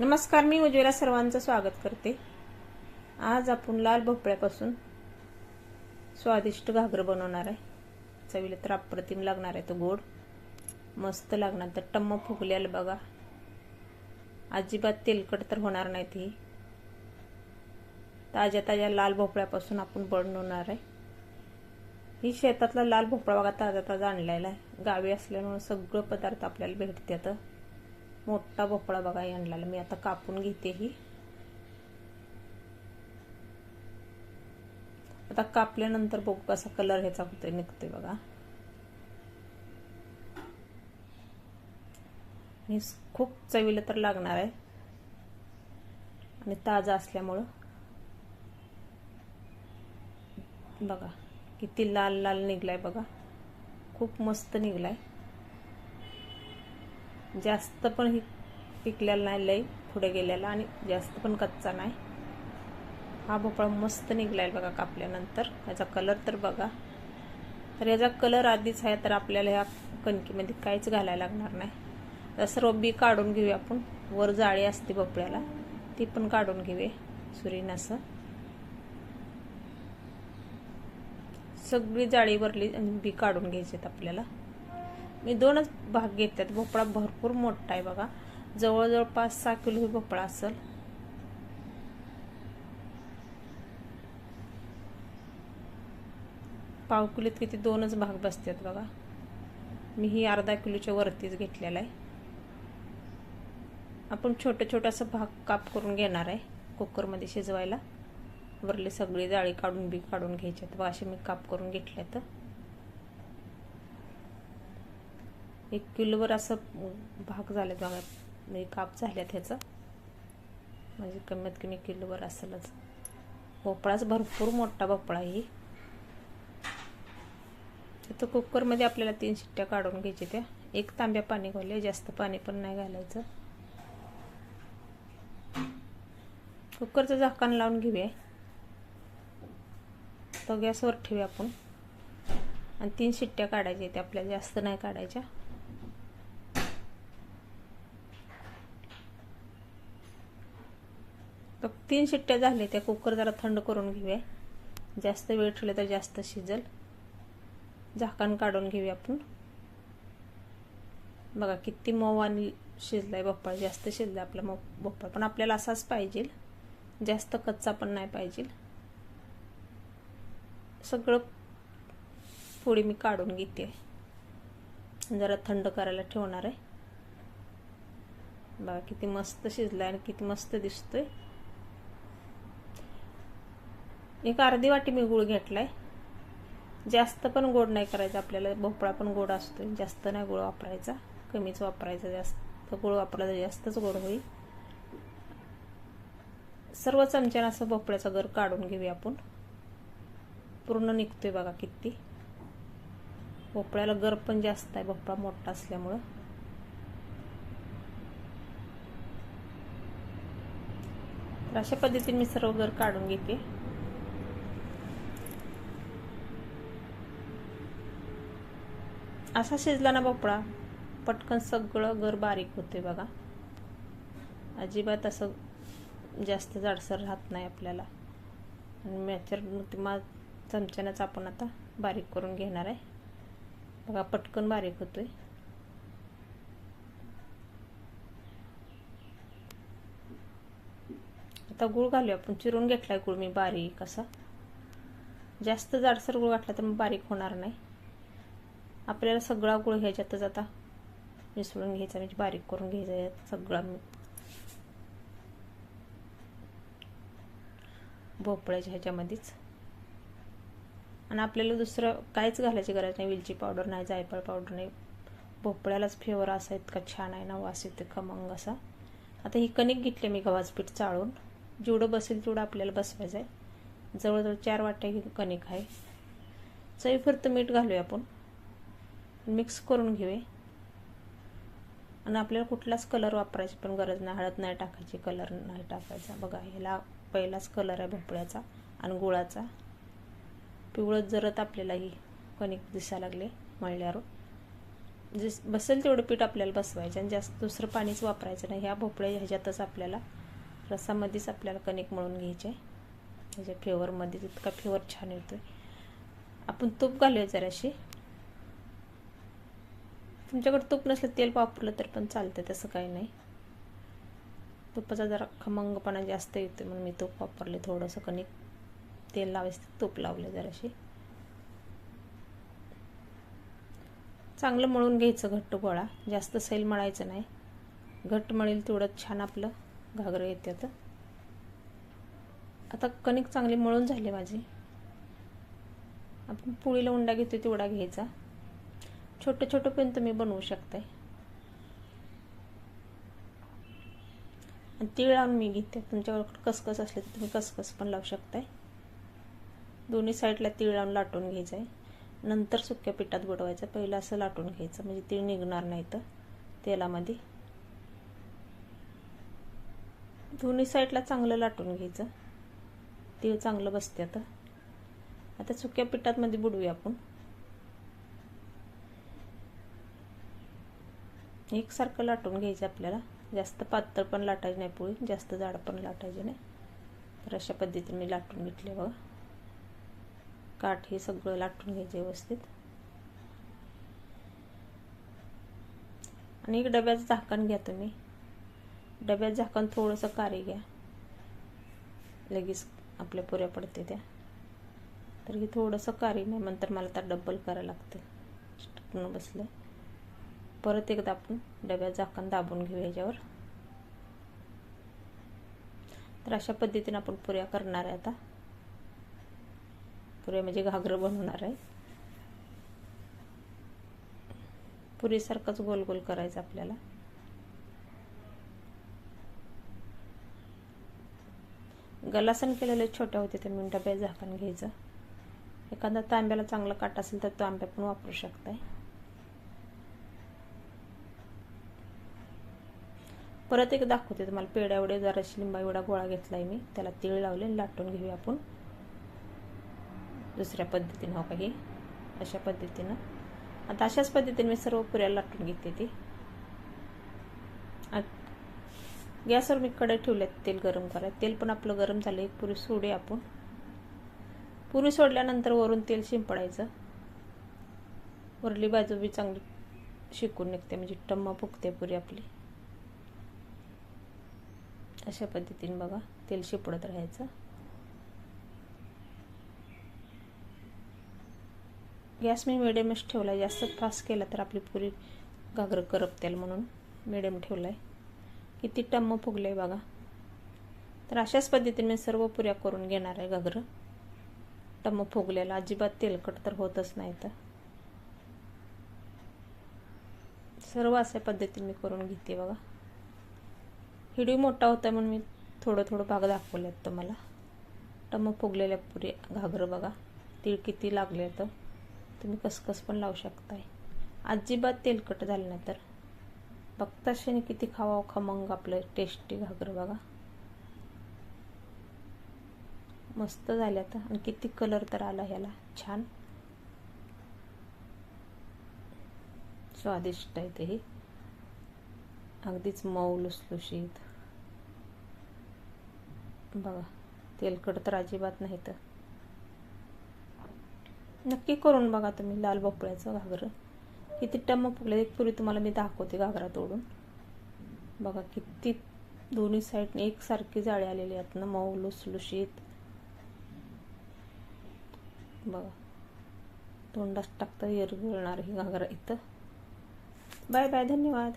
नमस्कार मी उज्ज्वला सर्वांचं स्वागत करते. आज आपण लाल भोपळ्यापासून स्वादिष्ट घागरं बनवणार आहे. चवीला तर अप्रतिम लागणार आहे तो गोड. मस्त लागणार तर टम्म फुगल्याल बघा. अजिबात तेलकट तर होणार नाही ती. ताज्या ताज्या लाल भोपळ्यापासून आपण बनवणार आहे. ही शेतातला लाल भोपळा बघा ताजा ताजा आणलेला आहे. गावी असल्यामुळे सगळं पदार्थ आपल्याला भेटतात. मोठा भोपळा बघा आणलेला. मी आता कापून घेते ही. आता कापल्यानंतर बघू कसा कलर ह्याचा होतोय निघतोय बघा. आणि खूप चवीला तर लागणार आहे. आणि ताजा असल्यामुळं. बघा किती लाल लाल निघलाय बघा. खूप मस्त निघलाय. जास्त पण ही पिकलेला नाही लई पुढे गेलेला आणि जास्त पण कच्चा नाही. हा भोपळा मस्त निघलाय बघा कापल्यानंतर. याचा कलर तर बघा. तर याचा कलर आधीच आहे तर आपल्याला ह्या कणकीमध्ये काहीच घालायला लागणार नाही. तर सर्व बी काढून घेऊया आपण. वर जाळी असते भोपळ्याला. ती पण काढून घेऊया सुरीन असं. सगळी जाळी वरली बी काढून घ्यायचे आपल्याला. मी दोनच भाग घेतात भोपळा भरपूर मोठा आहे बघा. जवळजवळ पाच सहा किलो भोपळा असेल. पाव किलोत किती? दोनच भाग बसतात बघा. मी ही अर्धा किलोच्या वरतीच घेतलेला आहे. आपण छोटं छोटंसं भाग काप करून घेणार आहे कुकरमध्ये शिजवायला. वरली सगळी जाळी काढून बी काढून घ्यायच्यात बघा असे मी काप करून घेतल्यात तर एक किलोवर असं भाग झाले बघा. म्हणजे काप झाल्यात ह्याचं. म्हणजे कमीत कमी किलोवर असेलच. भोपळाच भरपूर मोठा भोपळा ही. तर कुकरमध्ये आपल्याला तीन शिट्ट्या काढून घ्यायच्या त्या. एक तांब्या पाणी घालूया जास्त पाणी पण नाही घालायचं. कुकरचं झाकण लावून घेऊया. तो गॅसवर ठेवूया आपण. आणि तीन शिट्ट्या काढायच्या त्या आपल्याला जास्त नाही काढायच्या. बघ तीन शिट्ट्या झाल्या त्या कुकर जरा थंड करून घेऊया. जास्त वेळ ठेवले तर जास्त शिजल. झाकण काढून घेऊया आपण. बघा किती मऊ आणि शिजलाय भोपळा जास्त शिजला आपला मऊ भोपळा पण आपल्याला असाच पाहिजे. जास्त कच्चा पण नाही पाहिजे. सगळं पोळी मी काढून घेते. जरा थंड करायला ठेवणार आहे. बघा किती मस्त शिजलाय आणि किती मस्त दिसतोय. एक अर्धी वाटी मी गुळ आहे जास्त पण गोड नाही करायचा आपल्याला. भोपळा पण गोड असतो जास्त नाही गुळ वापरायचा. कमीच वापरायचा जास्त. गोड वापरला तर जास्तच गोड होईल. सर्व चमच्यानं असं भोपळ्याचा गर काढून घेऊया आपण. पूर्ण निघतोय बघा किती. भोपळ्याला गर पण जास्त आहे. भोपळा मोठा असल्यामुळं. तर अशा पद्धतीने मी सर्व गर काढून घेते. असा शिजला ना भोपळा. पटकन सगळं गर बारीक होते बघा. अजिबात असं जास्त जाडसर राहत नाही आपल्याला. आणि मॅचर मा चमच्यानंच आपण आता बारीक करून घेणार आहे. बघा पटकन बारीक होतोय. आता गुळ घालूया. आपण चिरून घेतलाय गुळ मी बारीक असा. जास्त जाडसर गुळ घातला तर मग बारीक होणार नाही. आपल्याला सगळा गुळ ह्याच्यातच आता मिसळून घ्यायचा म्हणजे बारीक करून घ्यायचा सगळा भोपळ्याच्या ह्याच्यामध्येच. आणि आपल्याला दुसरं काहीच घालायची गरज नाही वेलची पावडर नाही जायफळ पावडर नाही. भोपळ्यालाच फ्लेवर असा इतका छान आहे ना वास येते खमंग असा. आता ही कणिक घेतली मी गव्हाचं पीठ चाळून. जेवढं बसेल तेवढं आपल्याला बसवायचं आहे जवळजवळ चार वाट्या ही कणिक आहे. चवीपुरतं मीठ घालूया आपण. मिक्स करून घेऊ आणि आपल्याला कुठलाच कलर वापरायची पण गरज नाही. हळद नाही टाकायची कलर नाही टाकायचा. बघा ह्याला पहिलाच कलर आहे भोपळ्याचा आणि गुळाचा. पिवळत जरत आपल्याला ही कणिक दिसायला लागले मळल्यावर. जे बसेल तेवढं पीठ आपल्याला बसवायचं आणि जास्त दुसरं पाणीच वापरायचं नाही. ह्या भोपळ्या ह्याच्यातच आपल्याला रसामध्येच आपल्याला कणिक मळून घ्यायचे. ह्याच्या फ्लेवरमध्ये इतका फ्लेवर छान येतो आपण तूप घालूया जराशी. तुमच्याकडे तूप नसलं तेल वापरलं तर पण चालतं तसं काही नाही. तुपाचा जरा खमंगपणा जास्त येतो म्हणून मी तूप वापरले थोडंसं कणिक तेल लावायचं तूप लावले जराशी. चांगलं मळून घ्यायचं घट्ट गोळा जास्त सैल मळायचं नाही. घट्ट मळेल तेवढं छान आपलं घागरं येते आता. आता कणिक चांगली मळून झाले माझी. आपण पोळीला उंडा घेतो तेवढा घ्यायचा. छोटं छोटं पण तुम्ही बनवू शकताय. आणि तीळ लावून मी घेते. तुमच्याकडे कसकस असले तर तुम्ही कसकस पण लावू शकताय. दोन्ही साईडला तीळ लावून लाटून घ्यायचं आहे नंतर सुक्या पिठात बुडवायचं. पहिलं असं लाटून घ्यायचं. म्हणजे तीळ निघणार नाही तर तेलामध्ये. दोन्ही साईडला चांगलं लाटून घ्यायचं. तीळ चांगलं बसते आता. आता सुक्या पिठात मध्ये बुडवूया आपण. एकसारखं लाटून घ्यायचं आपल्याला. जास्त पातळ पण लाटायची नाही पोळी जास्त जाड पण लाटायची नाही. तर अशा पद्धतीने मी लाटून घेतले बघा. काठ हे सगळं लाटून घ्यायचे व्यवस्थित. आणि एक डब्याचं झाकण घ्या तुम्ही. डब्यात झाकण थोडंसं कारे घ्या. लगेच आपल्या पुऱ्या पडते त्या. तर हे थोडंसं कारी नाही नंतर मला त्या डबल करायला लागते. बसलं. परत एकदा आपण डब्यात झाकण दाबून घेऊ याच्यावर. तर अशा पद्धतीने आपण पुऱ्या करणार आहे आता. पुऱ्या म्हणजे घागरं बनवणार आहे. पुरीसारखंच गोल गोल करायचं आपल्याला. गलासन केलेले छोट्या होते तर मी डब्यात झाकण घ्यायचं. एखादा तांब्याला चांगला काट असेल तर तांब्या पण वापरू शकताय. परत एक दाखवते तुम्हाला. पेड्यावडे जराशी लिंबा एवढा गोळा घेतलाय मी. त्याला तीळ लावले लाटून घेऊया आपण. दुसऱ्या पद्धतीनं हो काही अशा पद्धतीनं. आता अशाच पद्धतीने मी सर्व पुऱ्या लाटून घेते ती. गॅसवर मी कडे ठेवल्यात तेल गरम करायला. तेल पण आपलं गरम झालं. एक पुरी सोडे आपण. पुरी सोडल्यानंतर वरून तेल शिंपडायचं. वरली बाजू बी चांगली शिकून निघते. म्हणजे टम्मा फुगते पुरी आपली. अशा पद्धतीने बघा तेल शिपडत राहायचं. गॅस मी मिडियमच ठेवला जास्त फास्ट केला तर आपली पुरी घागर करपतेल म्हणून मिडियम ठेवला आहे किती टम्म फुगलं आहे बघा. तर अशाच पद्धतीने मी सर्व पुऱ्या करून घेणार आहे घागरं. टम्म फुगलेला. अजिबात तेलकट तर होतच नाही तर सर्व अशा पद्धतीने मी करून घेते बघा. व्हिडिओ मोठा होता म्हणून मी थोडं थोडं भाग दाखवलेत तुम्हाला. टमक फुगलेल्या पुरी घागरं बघा. तीळ किती लागले तर तुम्ही कसकस पण लावू शकताय. अजिबात तेलकट झालं नाही तर. बघताशाने किती खावा खमंग आपलं टेस्टी घागरं बघा. मस्त झाल्या तर आणि किती कलर तर आला ह्याला. छान. स्वादिष्ट आहे ते. अगदीच मऊ लुसलुशीत. बघा तेलकट तर अजिबात नाही तर नक्की करून बघा तुम्ही लाल भोपळ्याचं घागरं. किती टम्म फुगले एक पुरी तुम्हाला मी दाखवते घागरा तोडून. बघा किती दोन्ही साईडने एकसारखी जाळी आलेली आहेत ना मऊ लुसलुशीत. बघा तोंडात टाकता येरगळणार ही घागरा इथं. बाय बाय धन्यवाद.